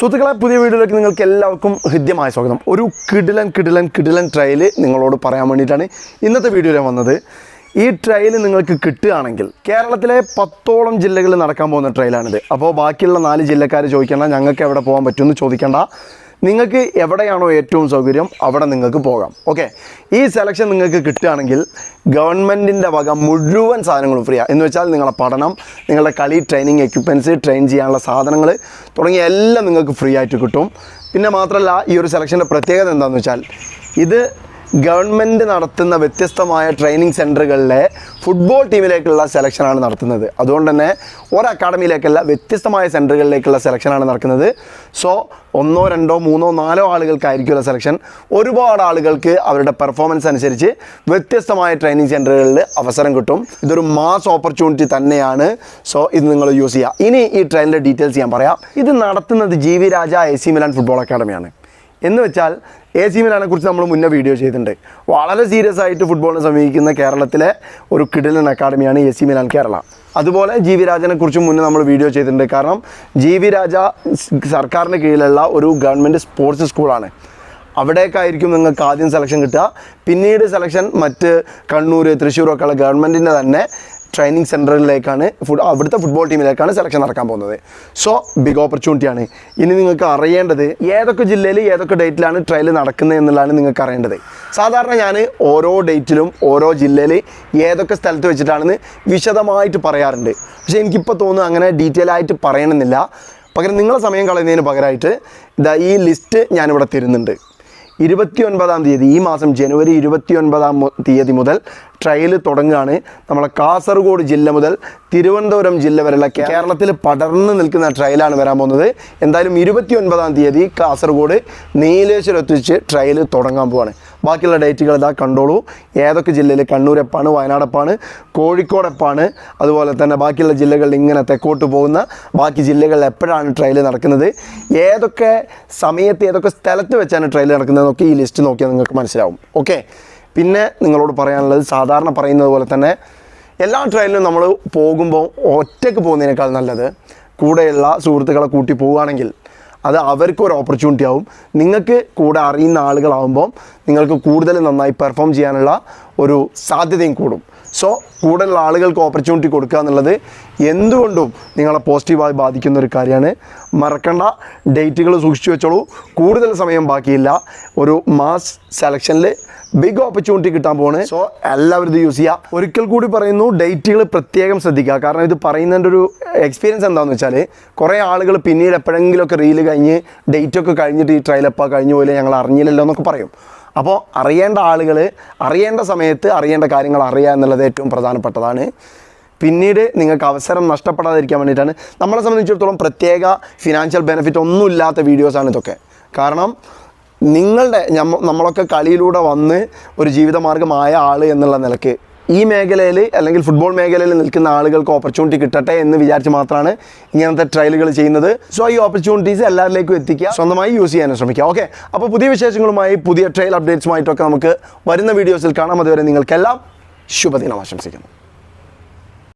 സുഹൃത്തുക്കളെ പുതിയ വീഡിയോയിലേക്ക് നിങ്ങൾക്ക് എല്ലാവർക്കും ഹൃദ്യമായ സ്വാഗതം. ഒരു കിടിലൻ കിടിലൻ കിടിലൻ ട്രയൽ നിങ്ങളോട് പറയാൻ വേണ്ടിയിട്ടാണ് ഇന്നത്തെ വീഡിയോയിൽ വന്നത്. ഈ ട്രയൽ നിങ്ങൾക്ക് കിട്ടുകയാണെങ്കിൽ കേരളത്തിലെ പത്തോളം ജില്ലകളിൽ നടക്കാൻ പോകുന്ന ട്രയലാണിത് അപ്പോൾ ബാക്കിയുള്ള നാല് ജില്ലക്കാർ ചോദിക്കേണ്ട ഞങ്ങൾക്ക് എവിടെ പോകാൻ പറ്റുമെന്ന് ചോദിക്കേണ്ട. നിങ്ങൾക്ക് എവിടെയാണോ ഏറ്റവും സൗകര്യം അവിടെ നിങ്ങൾക്ക് പോകാം. ഓക്കെ ഈ സെലക്ഷൻ നിങ്ങൾക്ക് കിട്ടുകയാണെങ്കിൽ ഗവൺമെന്റിന്റെ വക മുഴുവൻ സാധനങ്ങളും ഫ്രീ ആണ് എന്ന് വെച്ചാൽ നിങ്ങളുടെ പഠനം നിങ്ങളുടെ കളി ട്രെയിനിങ് എക്യുപ്മെന്റ്സ് ട്രെയിൻ ചെയ്യാനുള്ള സാധനങ്ങൾ തുടങ്ങിയ എല്ലാം നിങ്ങൾക്ക് ഫ്രീ ആയിട്ട് കിട്ടും. പിന്നെ മാത്രമല്ല ഈ ഒരു സെലക്ഷന്റെ പ്രത്യേകത എന്താണെന്ന് വെച്ചാൽ ഇത് ഗവൺമെന്റ് നടത്തുന്ന വ്യത്യസ്തമായ ട്രെയിനിങ് സെന്ററുകളിലെ ഫുട്ബോൾ ടീമിലേക്കുള്ള സെലക്ഷനാണ് നടത്തുന്നത്. അതുകൊണ്ട് തന്നെ ഒരു അക്കാഡമിയിലേക്കല്ല വ്യത്യസ്തമായ സെന്ററുകളിലേക്കുള്ള സെലക്ഷനാണ് നടക്കുന്നത്. സോ ഒന്നോ രണ്ടോ മൂന്നോ നാലോ ആളുകൾക്കായിരിക്കുമല്ലോ സെലക്ഷൻ ഒരുപാട് ആളുകൾക്ക് അവരുടെ പെർഫോമൻസ് അനുസരിച്ച് വ്യത്യസ്തമായ ട്രെയിനിങ് സെന്ററുകളിൽ അവസരം കിട്ടും. ഇതൊരു മാസ് ഓപ്പർച്യൂണിറ്റി തന്നെയാണ്. സോ ഇത് നിങ്ങൾ യൂസ് ചെയ്യുക. ഇനി ഈ ട്രെയിനിന്റെ ഡീറ്റെയിൽസ് ഞാൻ പറയാം. ഇത് നടത്തുന്നത് G V Raja A C Milan football അക്കാഡമിയാണ് എന്ന് വെച്ചാൽ എ സി മിലാനെ കുറിച്ച് നമ്മൾ മുന്നേ വീഡിയോ ചെയ്തിട്ടുണ്ട്. വളരെ സീരിയസ് ആയിട്ട് ഫുട്ബോളിനെ സമീപിക്കുന്ന കേരളത്തിലെ ഒരു കിടിലൻ അക്കാഡമിയാണ് എ സി മിലാൻ കേരള. അതുപോലെ ജി വി രാജനെ കുറിച്ച് മുന്നേ നമ്മൾ വീഡിയോ ചെയ്തിട്ടുണ്ട്. കാരണം ജി വി രാജ സർക്കാരിന്റെ കീഴിലുള്ള ഒരു ഗവൺമെന്റ് സ്പോർട്സ് സ്കൂളാണ് അവിടേക്കായിരിക്കും നിങ്ങൾക്ക് ആദ്യം സെലക്ഷൻ കിട്ടുക. പിന്നീട് സെലക്ഷൻ മറ്റ് കണ്ണൂർ തൃശ്ശൂർ ഒക്കെയുള്ള ഗവൺമെന്റിന്റെ തന്നെ ട്രെയിനിങ് സെന്ററിലേക്കാണ് ഫുഡ് അവിടുത്തെ ഫുട്ബോൾ ടീമിലേക്കാണ് സെലക്ഷൻ നടക്കാൻ പോകുന്നത്. സോ ബിഗ് ഓപ്പർച്യൂണിറ്റിയാണ് ഇനി നിങ്ങൾക്ക് അറിയേണ്ടത് ഏതൊക്കെ ജില്ലയിൽ ഏതൊക്കെ ഡേറ്റിലാണ് ട്രയൽ നടക്കുന്നത് എന്നുള്ളതാണ് നിങ്ങൾക്ക് അറിയേണ്ടത്. സാധാരണ ഞാൻ ഓരോ ഡേറ്റിലും ഓരോ ജില്ലയിൽ ഏതൊക്കെ സ്ഥലത്ത് വെച്ചിട്ടാണെന്ന് വിശദമായിട്ട് പറയാറുണ്ട്. പക്ഷേ എനിക്കിപ്പോൾ തോന്നുന്നു അങ്ങനെ ഡീറ്റെയിൽ ആയിട്ട് പറയണമെന്നില്ല. പകരം നിങ്ങളെ സമയം കളയുന്നതിന് പകരമായിട്ട് ഇതാ ഈ ലിസ്റ്റ് ഞാനിവിടെ തരുന്നുണ്ട്. ഇരുപത്തി ഒൻപതാം തീയതി ഈ മാസം ജനുവരി ഇരുപത്തി ഒൻപതാം തീയതി മുതൽ ട്രയൽ തുടങ്ങുകയാണ്. നമ്മളെ കാസർഗോഡ് ജില്ല മുതൽ തിരുവനന്തപുരം ജില്ല വരെയുള്ള കേരളത്തിൽ പടർന്നു നിൽക്കുന്ന ട്രയലാണ് വരാൻ പോകുന്നത്. എന്തായാലും ഇരുപത്തി ഒൻപതാം തീയതി കാസർഗോഡ് നീലേശ്വരത്ത് വെച്ച് ട്രയൽ തുടങ്ങാൻ പോവാണ്. ബാക്കിയുള്ള ഡേറ്റുകൾ ഇതാ കണ്ടോളൂ. ഏതൊക്കെ ജില്ലയിൽ കണ്ണൂർ എപ്പാണ് വയനാട് എപ്പാണ് കോഴിക്കോട് എപ്പാണ് അതുപോലെ തന്നെ ബാക്കിയുള്ള ജില്ലകളിൽ ഇങ്ങനെ തെക്കോട്ട് പോകുന്ന ബാക്കി ജില്ലകളിൽ എപ്പോഴാണ് ട്രയൽ നടക്കുന്നത്? ഏതൊക്കെ സമയത്ത് ഏതൊക്കെ സ്ഥലത്ത് വെച്ചാണ് ട്രയൽ നടക്കുന്നതെന്നൊക്കെ ഈ ലിസ്റ്റ് നോക്കിയാൽ നിങ്ങൾക്ക് മനസ്സിലാവും. ഓക്കെ പിന്നെ നിങ്ങളോട് പറയാനുള്ളത് സാധാരണ പറയുന്നത് പോലെ തന്നെ എല്ലാ ട്രയലിലും നമ്മൾ പോകുമ്പോൾ ഒറ്റയ്ക്ക് പോകുന്നതിനേക്കാൾ നല്ലത്. കൂടെയുള്ള സുഹൃത്തുക്കളെ കൂട്ടി പോവുകയാണെങ്കിൽ അത് അവർക്ക് ഒരു ഓപ്പർച്യൂണിറ്റി ആവും. നിങ്ങൾക്ക് കൂടെ അറിയുന്ന ആളുകളാവുമ്പോൾ നിങ്ങൾക്ക് കൂടുതൽ നന്നായി പെർഫോം ചെയ്യാനുള്ള ഒരു സാധ്യതയും കൂടും. സോ കൂടുതലുള്ള ആളുകൾക്ക് ഓപ്പർച്യൂണിറ്റി കൊടുക്കുക എന്നുള്ളത് എന്തുകൊണ്ടും നിങ്ങളെ പോസിറ്റീവായി ബാധിക്കുന്ന ഒരു കാര്യമാണ്. മറക്കണ്ട. ഡേറ്റുകൾ സൂക്ഷിച്ചു വെച്ചോളൂ. കൂടുതൽ സമയം ബാക്കിയില്ല. ഒരു മാസ് സെലക്ഷനിൽ ബിഗ് ഓപ്പർച്യൂണിറ്റി കിട്ടാൻ പോണ് സോ എല്ലാവരും ഇത് യൂസ് ചെയ്യുക ഒരിക്കൽ കൂടി പറയുന്നു ഡേറ്റുകൾ പ്രത്യേകം ശ്രദ്ധിക്കുക. കാരണം ഇത് പറയുന്നതിന്റെ ഒരു എക്സ്പീരിയൻസ് എന്താണെന്ന് വെച്ചാൽ കുറേ ആളുകൾ പിന്നീട് എപ്പോഴെങ്കിലുമൊക്കെ റീൽ കഴിഞ്ഞ് ഡേറ്റൊക്കെ കഴിഞ്ഞിട്ട് ഈ ട്രയലപ്പാ കഴിഞ്ഞു പോലെ ഞങ്ങൾ അറിഞ്ഞില്ലല്ലോ എന്നൊക്കെ പറയും. അപ്പോൾ അറിയേണ്ട ആളുകൾ അറിയേണ്ട സമയത്ത് അറിയേണ്ട കാര്യങ്ങൾ അറിയുക എന്നുള്ളത് ഏറ്റവും പ്രധാനപ്പെട്ടതാണ്. പിന്നീട് നിങ്ങൾക്ക് അവസരം നഷ്ടപ്പെടാതിരിക്കാൻ വേണ്ടിയിട്ടാണ്. നമ്മളെ സംബന്ധിച്ചിടത്തോളം പ്രത്യേക ഫിനാൻഷ്യൽ ബെനിഫിറ്റ് ഒന്നും ഒന്നുമില്ലാത്ത വീഡിയോസാണ് ഇതൊക്കെ. കാരണം നിങ്ങളുടെ നമ്മളൊക്കെ കളിയിലൂടെ വന്ന് ഒരു ജീവിതമാർഗമായ ആൾ എന്നുള്ള നിലയ്ക്ക്. ഈ മേഖലയിൽ അല്ലെങ്കിൽ ഫുട്ബോൾ മേഖലയിൽ നിൽക്കുന്ന ആളുകൾക്ക് ഓപ്പർച്യൂണിറ്റി കിട്ടട്ടെ എന്ന് വിചാരിച്ച് മാത്രമാണ് ഇങ്ങനത്തെ ട്രയലുകൾ ചെയ്യുന്നത്. സോ ഈ ഓപ്പർച്യൂണിറ്റീസ് എല്ലാവരിലേക്കും എത്തിക്കുക. സ്വന്തമായി യൂസ് ചെയ്യാനും ശ്രമിക്കുക. ഓക്കെ അപ്പോൾ പുതിയ വിശേഷങ്ങളുമായി പുതിയ ട്രയൽ അപ്ഡേറ്റ്സുമായിട്ടൊക്കെ നമുക്ക് വരുന്ന വീഡിയോസിൽ കാണാം. അതുവരെ നിങ്ങൾക്കെല്ലാം ശുഭദിനം ആശംസിക്കുന്നു.